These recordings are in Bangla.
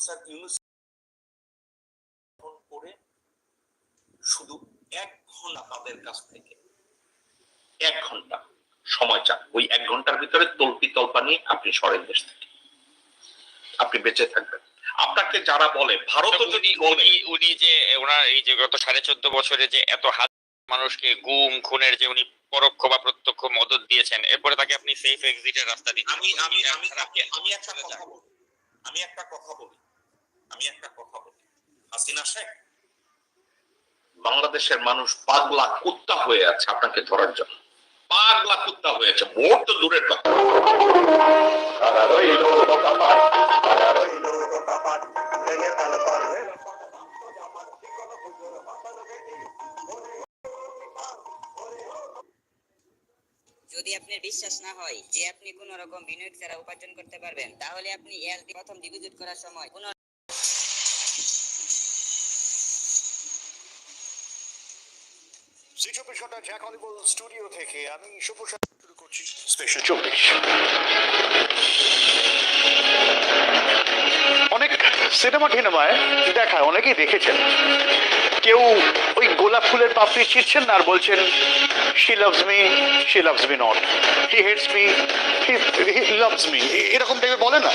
প্রফেসর ইউনুস করে শুধু এক ঘণ্টা তাদের কাছ থেকে। এক ঘণ্টা সময় চান। ওই এক ঘণ্টার ভিতরে তল্পি তল্পা নিয়ে আপনি সরেন দেশ থেকে। আপনি বেঁচে থাকবেন। আপনাকে যারা বলে ভারত যদি উনি যে ওনার এই যে গত সাড়ে চোদ্দ বছরে যে এত হাত মানুষকে গুম খুনের যে উনি পরোক্ষ বা প্রত্যক্ষ মদত দিয়েছেন এরপরে তাকে আপনি সেফ এক্সিটের রাস্তা দিচ্ছেন। আমি আমি আমি একটা কথা বলি। আমি একটা কথা বলি। আমি একটা কথা বলি। হাসিনা শেখ, বাংলাদেশের মানুষ পাগলা কুত্তা হয়ে আছে আপনাকে ধরার জন্য। পাগলা কুত্তা হয়েছে ভোট তো দূরের কথা। যদি আপনার বিশ্বাস না হয় যে আপনি কোন রকম বিনিয়োগ ছাড়া উপার্জন করতে পারবেন, তাহলে আপনি এলটি প্রথম ডিপোজিট করার সময় কোন জ্যাক অলিবল স্টুডিও থেকে আমি সুপ্রসাদ শুরু করছি স্পেশাল চব্বিশ। অনেক সিনেমা টিনেমায় দেখায় অনেকেই দেখেছেন। কেউ ওই গোলাপ ফুলের পাপড়ি ছিঁড়ছেন আর বলছেন she loves me she loves me not he hates me he loves me এরকম টাইপের বলে না।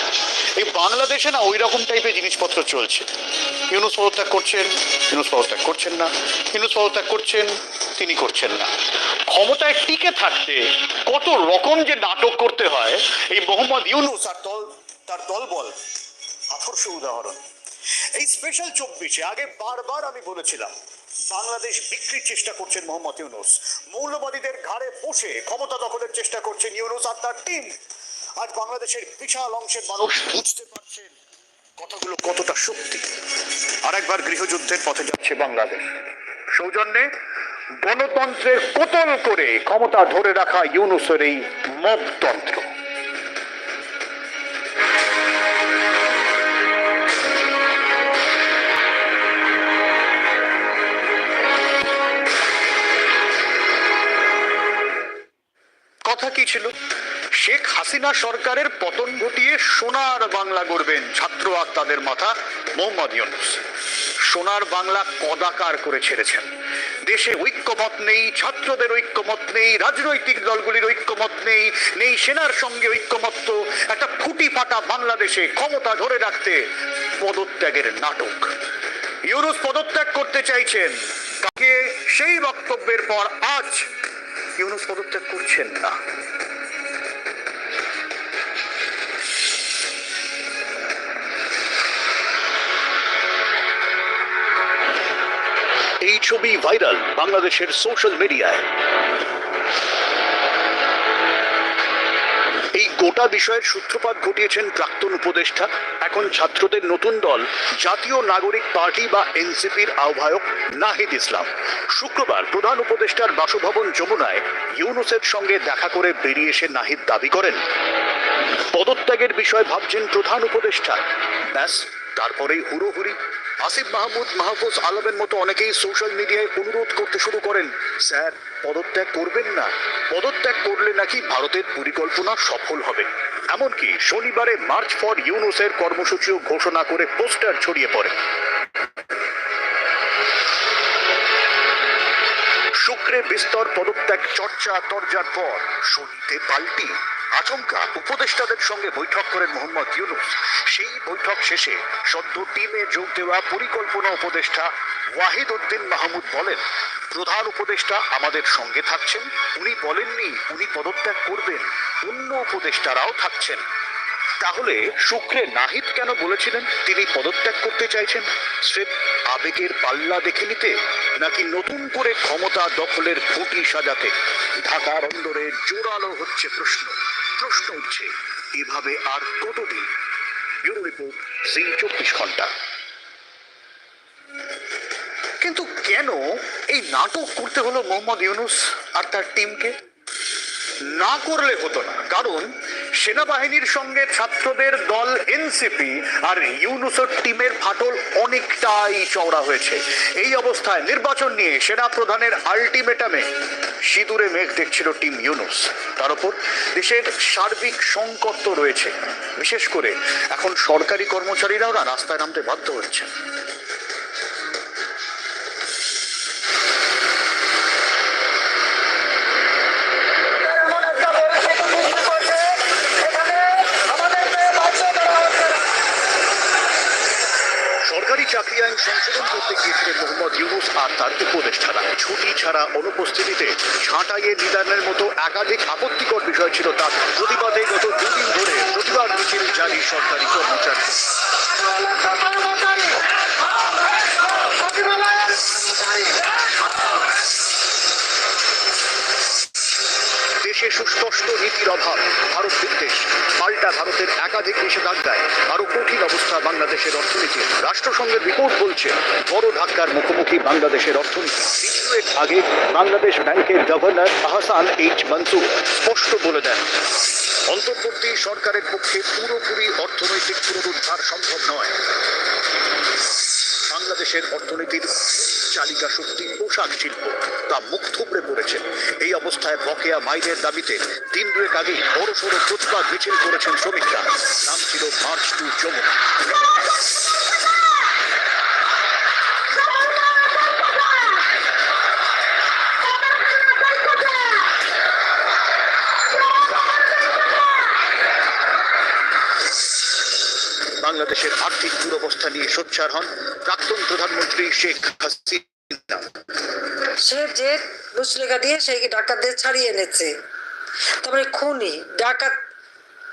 এই বাংলাদেশে না ওই রকম টাইপের জিনিসপত্র চলছে। ইউনুস পদত্যাগ করছেন ইউনুস পদত্যাগ করছেন না। ইউনুস পদত্যাগ করছেন তিনি করছেন না। ক্ষমতায় টিকে থাকতে কত রকম যে নাটক করতে হয় এই মোহাম্মদ ইউনুস আর দল তার দলবল আদর্শ উদাহরণ। এই স্পেশাল চব্বিশে আগে বারবার আমি বলেছিলাম বাংলাদেশ বিক্রির চেষ্টা করছেন মোহাম্মদ ইউনুস। মৌলবাদীদের ঘাড়ে বসে ক্ষমতা দখলের চেষ্টা করছেন ইউনুস আর তার টিম আজ বাংলাদেশের বিশাল অংশের মানুষ বুঝতে পারছেন কথাগুলো কতটা সত্যি? আরেকবার গৃহযুদ্ধের পথে যাচ্ছে বাংলাদেশ। সৌজন্যে গণতন্ত্রের কোতল করে ক্ষমতা ধরে রাখা ইউনুসের এই মবতন্ত্র কথা কি ছিল? শেখ হাসিনা সরকারের পতন ঘটিয়ে সোনার বাংলা গড়বেন। ছাত্র আর তাদের মাথা, মোহাম্মদ ইউনুস। সোনার বাংলা কদাকার করে ছেড়েছেন। দেশে ঐক্যমত নেই, ছাত্রদের ঐক্যমত নেই, রাজনৈতিক দলগুলির ঐক্যমত নেই নেই সেনার সঙ্গে ঐক্যমত্য। একটা ফুটি ফাটা বাংলাদেশে ক্ষমতা ধরে রাখতে পদত্যাগের নাটক। ইউনুস পদত্যাগ করতে চাইছেন। কাকে? সেই বক্তব্যের পর আজ ইউনুস পদত্যাগ করছেন না। ছবি ভাইরাল বাংলাদেশের সোশ্যাল মিডিয়ায়। এই গোটা বিষয়ের সূত্রপাত ঘটিয়েছেন প্রাক্তন উপদেষ্টা, এখন ছাত্রদের নতুন দল, জাতীয় নাগরিক পার্টি বা এনসিপির আহ্বায়ক নাহিদ ইসলাম। শুক্রবার প্রধান উপদেষ্টার বাসভবন যমুনায় ইউনুসের সঙ্গে দেখা করে বেরিয়ে এসে নাহিদ দাবি করেন। পদত্যাগের বিষয় ভাবছেন প্রধান উপদেষ্টা। ব্যাস, তারপরেই হুড়োহুড়ি। আসিফ মাহমুদ, মাহফুজ আলমের মতো অনেকেই সোশ্যাল মিডিয়ায় অনুরোধ করতে শুরু করেন, স্যার, পদত্যাগ করবেন না? পদত্যাগ করলে নাকি ভারতের পরিকল্পনা সফল হবে। এমনকি শনিবারে মার্চ ফর ইউনুসের কর্মসূচিও ঘোষণা করে পোস্টার ছড়িয়ে পড়ে। শুক্রে বিস্তর পদত্যাগ চর্চা তরজার পর শনিতে পাল্টি। আচমকা উপদেষ্টাদের সঙ্গে বৈঠক করেন মোহাম্মদ ইউনুস। সেই বৈঠক শেষে সদ্য টিমে যোগ দেওয়া পরিকল্পনা উপদেষ্টা ওয়াহিদ উদ্দিন মাহমুদ বলেন, প্রধান উপদেষ্টা আমাদের সঙ্গে থাকছেন। উনি বলেননি, উনি পদত্যাগ করবেন। অন্য উপদেষ্টারাও থাকছেন। তাহলে শুক্রে নাহিদ কেন বলেছিলেন তিনি পদত্যাগ করতে চাইছেন? স্রেফ আবেগের পাল্লা দেখে নিতে, নাকি নতুন করে ক্ষমতা দখলের খুঁটি সাজাতে? ঢাকার অন্দরে জোরালো হচ্ছে প্রশ্ন। প্রশ্ন উঠছে এভাবে আর কতদিন? ব্যুরো রিপোর্ট, জি চব্বিশ ঘণ্টা। কিন্তু কেন এই নাটক করতে হলো মোহাম্মদ ইউনুস আর তার টিমকে? না করলে হতো না, কারণ সেনাবাহিনীর সঙ্গে ছাত্রদের দল এনসিপি আর ইউনুসের টিমের ফাটল অনেকটাই চওড়া হয়েছে। এই অবস্থায় নির্বাচন নিয়ে সেনা প্রধানের আলটিমেটামে সিঁদুরে মেঘ দেখছিল টিম ইউনুস। তার উপর দেশের সার্বিক সংকট তো রয়েছে। বিশেষ করে এখন সরকারি কর্মচারীরাও রাস্তায় নামতে বাধ্য হচ্ছেন ছুটি ছাড়া অনুপস্থিতিতে ছাঁটাইয়ে নিদানের মতো একাধিক আপত্তিকর বিষয় ছিল তার প্রতিবাদে গত দুদিন ধরে প্রতিবাদ মিছিল জারি সরকারি কর্মচারী দেশে সুস্পষ্ট নীতির অভাব, ভারত বিদ্বেষ। পাল্টা ভারতের একাধিক নিষেধাজ্ঞায় আরও কঠিন অবস্থা বাংলাদেশের অর্থনীতি রাষ্ট্রসংঘের রিপোর্ট বলছে, বড় ধাক্কার মুখোমুখি বাংলাদেশের অর্থনীতি। কিছুদিন আগে বাংলাদেশ ব্যাংকের গভর্নর আহসান এইচ মনসুর স্পষ্ট বলে দেন, অন্তর্বর্তী সরকারের পক্ষে পুরোপুরি অর্থনৈতিক পুনরুদ্ধার সম্ভব নয়। বাংলাদেশের অর্থনীতির চালিকা শক্তি পোশাক শিল্প, তা মুখ থুবড়ে পড়েছে। এই অবস্থায় বকেয়া মাইনের দাবিতে দিন দুয়েক আগেই বড় সড়ো প্রতিবাদ মিছিল করেছেন শ্রমিকরা। নাম ছিল মার্চ টু যমুনা। বাংলাদেশের আর্থিক দুরবস্থা নিয়ে সোচ্চার হন প্রাক্তন প্রধানমন্ত্রী শেখ হাসিনা। সে যে মুসলেখা দিয়ে সেই ডাকাতদের ছাড়িয়ে এনেছে? তারপরে খুনি, ডাকাত,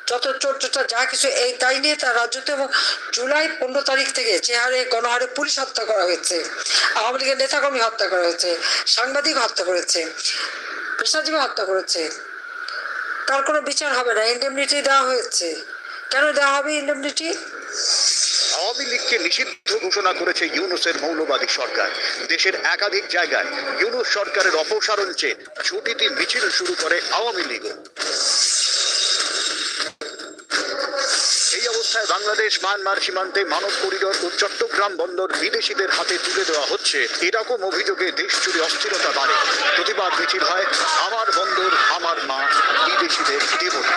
যত চোর চোরটা যা কিছু, এই তাই নিয়ে তার রাজ্যতে এবং জুলাই পনেরো তারিখ থেকে যে হারে গণহারে পুলিশ হত্যা করা হয়েছে। আওয়ামী লীগের নেতাকর্মী হত্যা করা হয়েছে সাংবাদিক হত্যা করেছে, পেশাজীবী হত্যা করেছে। তার কোনো বিচার হবে না ইন্ডেমনিটি দেওয়া হয়েছে। কেন দেওয়া হবে ইন্ডেমনিটি আওয়ামী লীগকে নিষিদ্ধ ঘোষণা করেছে ইউনুসের মৌলবাদী সরকার। দেশের একাধিক জায়গায় ইউনুস সরকারের অপসারণ চেয়ে ছুটিতে মিছিল শুরু করে আওয়ামী লীগও এই অবস্থায় বাংলাদেশ, মায়ানমার সীমান্তে মানব করিডোর ও চট্টগ্রাম বন্দর বিদেশিদের হাতে তুলে দেওয়া হচ্ছে। এরকম অভিযোগে দেশ জুড়ে অস্থিরতা বাড়ে। প্রতিবাদ মিছিল হয়, আমার বন্দর, আমার মা, বিদেশিদের দেবতা।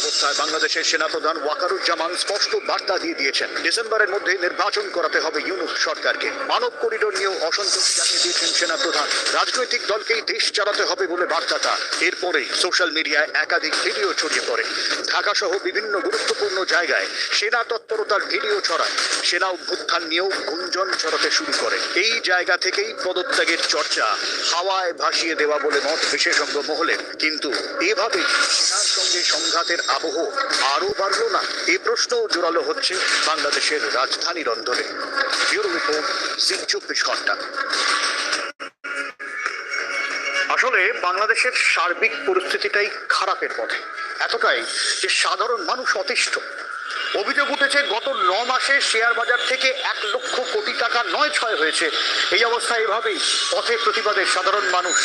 অবস্থায় বাংলাদেশের সেনাপ্রধান ওয়াকারুজ্জামান স্পষ্ট বার্তা দিয়ে দিয়েছেন। ডিসেম্বরের মধ্যে নির্বাচন করাতে হবে ইউনুস সরকারকে। মানব করিডোর নিয়েও অসন্তোষ জানিয়ে দিয়েছেন সেনাপ্রধান। রাজনৈতিক দলকেই দেশ চালাতে হবে বলে বার্তাটা। এরপরেই সোশ্যাল মিডিয়ায় একাধিক ভিডিও ছড়িয়ে পড়ে। ঢাকা সহ বিভিন্ন গুরুত্বপূর্ণ জায়গায় সেনা তৎপরতার ভিডিও ছড়ায়। সেনা অভ্যুত্থান নিয়েও গুঞ্জন ছড়াতে শুরু করে। এই জায়গা থেকেই পদত্যাগের চর্চা হাওয়ায় ভাসিয়ে দেওয়া বলে মত বিশেষজ্ঞ মহলে কিন্তু এভাবে সেনার সঙ্গে সংঘাতের আবহ আরও বাড়লো না? এ প্রশ্নও জোরালো হচ্ছে বাংলাদেশের রাজধানী লন্ডনে। ব্যুরো রিপোর্ট চব্বিশ ঘণ্টা। আসলে বাংলাদেশের সার্বিক পরিস্থিতিটাই খারাপের পথে। এতটাই যে সাধারণ মানুষ অতিষ্ঠ। অভিযোগ উঠেছে, গত ন মাসে শেয়ার বাজার থেকে এক লক্ষ কোটি টাকা নয় ছয় হয়েছে। এই অবস্থায় এভাবেই পথে প্রতিবাদের সাধারণ মানুষ।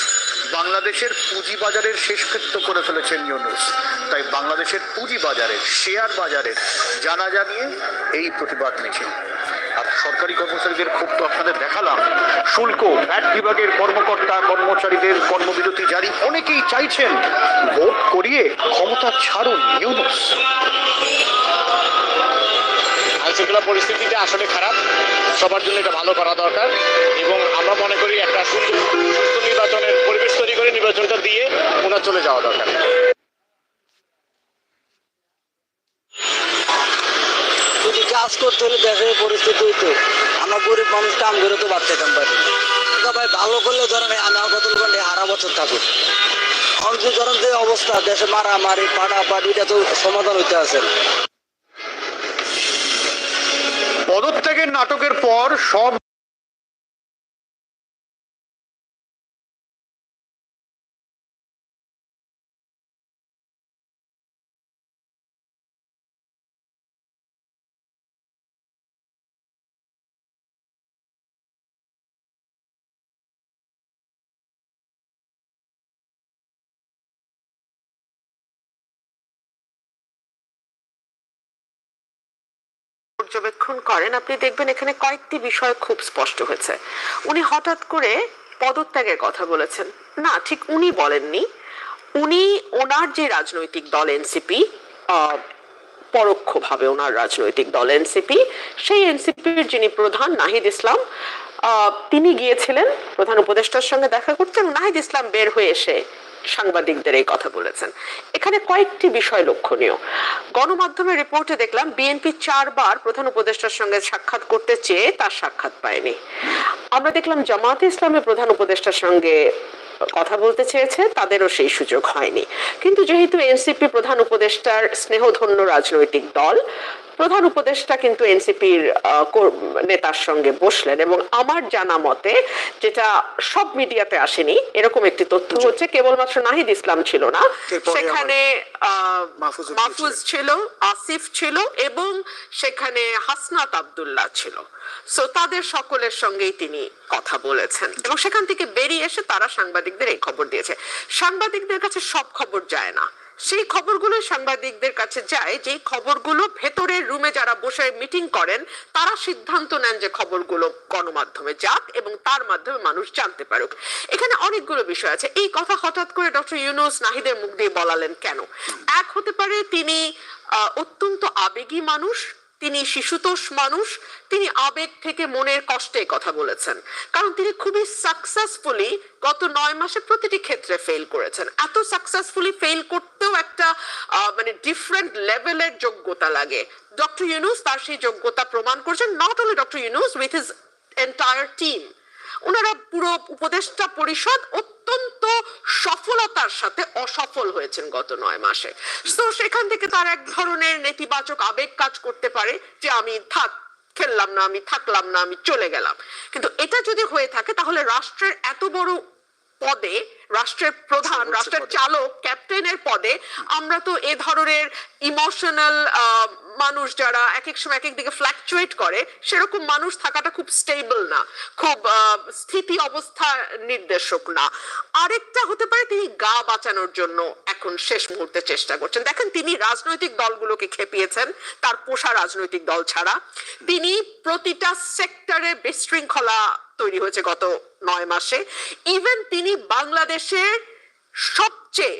বাংলাদেশের পুঁজি বাজারের শেষকৃত্য করে ফেলেছেন ইউনুস। তাই বাংলাদেশের পুঁজি বাজারের শেয়ার বাজারের জানা জানিয়ে এই প্রতিবাদ মিছিল। আর সরকারি কর্মচারীদের ক্ষোভ তো আপনাদের দেখালাম। শুল্ক, ভ্যাট বিভাগের কর্মকর্তা, কর্মচারীদের কর্মবিরতি জারি অনেকেই চাইছেন। ভোট করিয়ে ক্ষমতা ছাড়ুন ইউনুস। আইনশৃঙ্খলা পরিস্থিতিটা আসলে খারাপ। সবার জন্য এটা ভালো করা দরকার এবং আমরা মনে করি একটা সুন্দর সুস্থ নির্বাচনের পরিবেশ তৈরি করে নির্বাচনটা দিয়ে ওনার চলে যাওয়া দরকার। যদি কাজ করতে হলে দেশের পরিস্থিতি হইতো, আমরা গরিব মানুষ কাম করে তো বাচ্চাতাম পারি ভাই ভালো করলে ধরেন আমি লোক হারা বছর থাকুক। যে ধরেন যে অবস্থা, দেশে মারামারি পাড়াপাড়ি এটা তো সমাধান হইতে আছে। পদত্যাগের নাটকের পর সব পর্যবেক্ষণ করেন, আপনি দেখবেন এখানে কয়েকটি বিষয় খুব স্পষ্ট হয়েছে। উনি হঠাৎ করে পদত্যাগের কথা বলেছেন। না, ঠিক উনি বলেননি। উনি ওনার যে রাজনৈতিক দল এনসিপি পরোক্ষভাবে ওনার রাজনৈতিক দল এনসিপি, সেই এনসিপির যিনি প্রধান, নাহিদ ইসলাম তিনি গিয়েছিলেন, প্রধান উপদেষ্টার সঙ্গে দেখা করতে। এবং নাহিদ ইসলাম বের হয়ে এসে সাংবাদিকদের এই কথা বলেছেন। এখানে কয়েকটি বিষয় লক্ষণীয়। গণমাধ্যমের রিপোর্টে দেখলাম বিএনপি চারবার প্রধান উপদেষ্টার সঙ্গে সাক্ষাৎ করতে চেয়ে তার সাক্ষাৎ পায়নি। আমরা দেখলাম জামায়াতে ইসলামের প্রধান উপদেষ্টার সঙ্গে কথা বলতে চেয়েছে তাদেরও সেই সুযোগ হয়নি। কিন্তু যেহেতু এনসিপি প্রধান উপদেষ্টার স্নেহধন্য রাজনৈতিক দল প্রধান উপদেষ্টা কিন্তু এনসিপির নেতার সঙ্গে বসলেন এবং আমার জানা মতে যেটা সব মিডিয়াতে আসেনি এরকম একটি তথ্য হচ্ছে কেবলমাত্র নাহিদ ইসলাম ছিল না। সেখানে মাহফুজ ছিল আসিফ ছিল এবং সেখানে হাসনাত আব্দুল্লাহ ছিল। সো তাদের সকলের সঙ্গেই তিনি কথা বলেছেন। এবং সেখান থেকে বেরিয়ে এসে তারা সাংবাদিকদের এই খবর দিয়েছে। সাংবাদিকদের কাছে সব খবর যায় না। সেই খবরগুলো সাংবাদিকদের কাছে যায়, যে খবরগুলো ভেতরের রুমে যারা বসে মিটিং করেন, তারা সিদ্ধান্ত নেন যে খবরগুলো গণমাধ্যমে যাক এবং তার মাধ্যমে মানুষ জানতে পারুক। এখানে অনেকগুলো বিষয় আছে। এই কথা হঠাৎ করে ডক্টর ইউনুস নাহিদের মুখ দিয়ে বলালেন কেন? এক হতে পারে তিনি অত্যন্ত আবেগী মানুষ তিনি শিশুতোষ মানুষ, তিনি আবেগ থেকে মনের কষ্টে কথা বলেছেন। কারণ তিনি খুবই সাকসেসফুলি গত নয় মাসে প্রতিটি ক্ষেত্রে ফেল করেছেন। এত সাকসেসফুলি ফেল করতেও একটা মানে ডিফারেন্ট লেভেলের যোগ্যতা লাগে। ডক্টর ইউনুস তার সেই যোগ্যতা প্রমাণ করছেন not only doctor Yunus with his entire team ওনারা পুরো উপদেষ্টা পরিষদ অত্যন্ত সফলতার সাথে অসফল হয়েছেন গত নয় মাসে। তো সেখান থেকে তার এক ধরনের নেতিবাচক আবেগ কাজ করতে পারে যে আমি থাক খেললাম না আমি থাকলাম না আমি চলে গেলাম। কিন্তু এটা যদি হয়ে থাকে তাহলে রাষ্ট্রের এত বড় পদে রাষ্ট্রের প্রধান রাষ্ট্রের চালক ক্যাপ্টেনের পদে আমরা তো এ ধরনের ইমোশনাল মানুষ যারা এক এক সময় এক এক দিকে ফ্ল্যাকচুয়েট করে সেরকম মানুষ থাকাটা খুব স্টেবল না। খুব স্থিতি অবস্থা নির্দেশক না। আরেকটা হতে পারে তিনি গা বাঁচানোর জন্য এখন শেষ মুহূর্তে চেষ্টা করছেন। দেখেন, তিনি রাজনৈতিক দলগুলোকে খেপিয়েছেন, তার পোষা রাজনৈতিক দল ছাড়া। তিনি প্রতিটা সেক্টরে বিশৃঙ্খলা তৈরি হয়েছে গত নয় মাসে। ইভেন তিনি বাংলাদেশের সবচেয়ে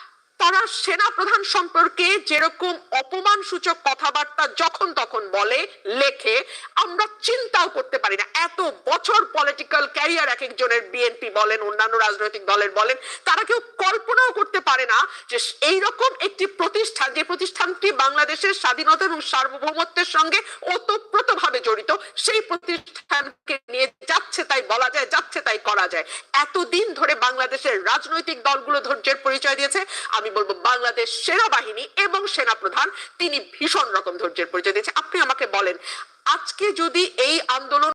তারা সেনা প্রধান সম্পর্কে যেরকম অপমান সূচক কথাবার্তা যখন তখন বলে, লেখে, আমরা চিন্তাও করতে পারি না। এত বছর পলিটিক্যাল ক্যারিয়ার এক একজনের বিএনপি বলেন, অন্যান্য রাজনৈতিক দলের বলেন, তারা কেউ কল্পনাও করতে পারে না যে এইরকম একটি প্রতিষ্ঠান, যে প্রতিষ্ঠানটি বাংলাদেশের স্বাধীনতা এবং সার্বভৌমত্বের সঙ্গে ওতপ্রোতভাবে জড়িত, সেই প্রতিষ্ঠানকে নিয়ে যাচ্ছে তাই বলা যায়, যাচ্ছে তাই করা যায়। এতদিন ধরে বাংলাদেশের রাজনৈতিক দলগুলো ধৈর্যের পরিচয় দিয়েছে। আমি বলব, বাংলাদেশ সেনাবাহিনী এবং সেনাপ্রধান, তিনি ভীষণ রকম ধৈর্যের পরিচয় দিয়েছে আপনি আমাকে বলেন, আজকে যদি এই আন্দোলন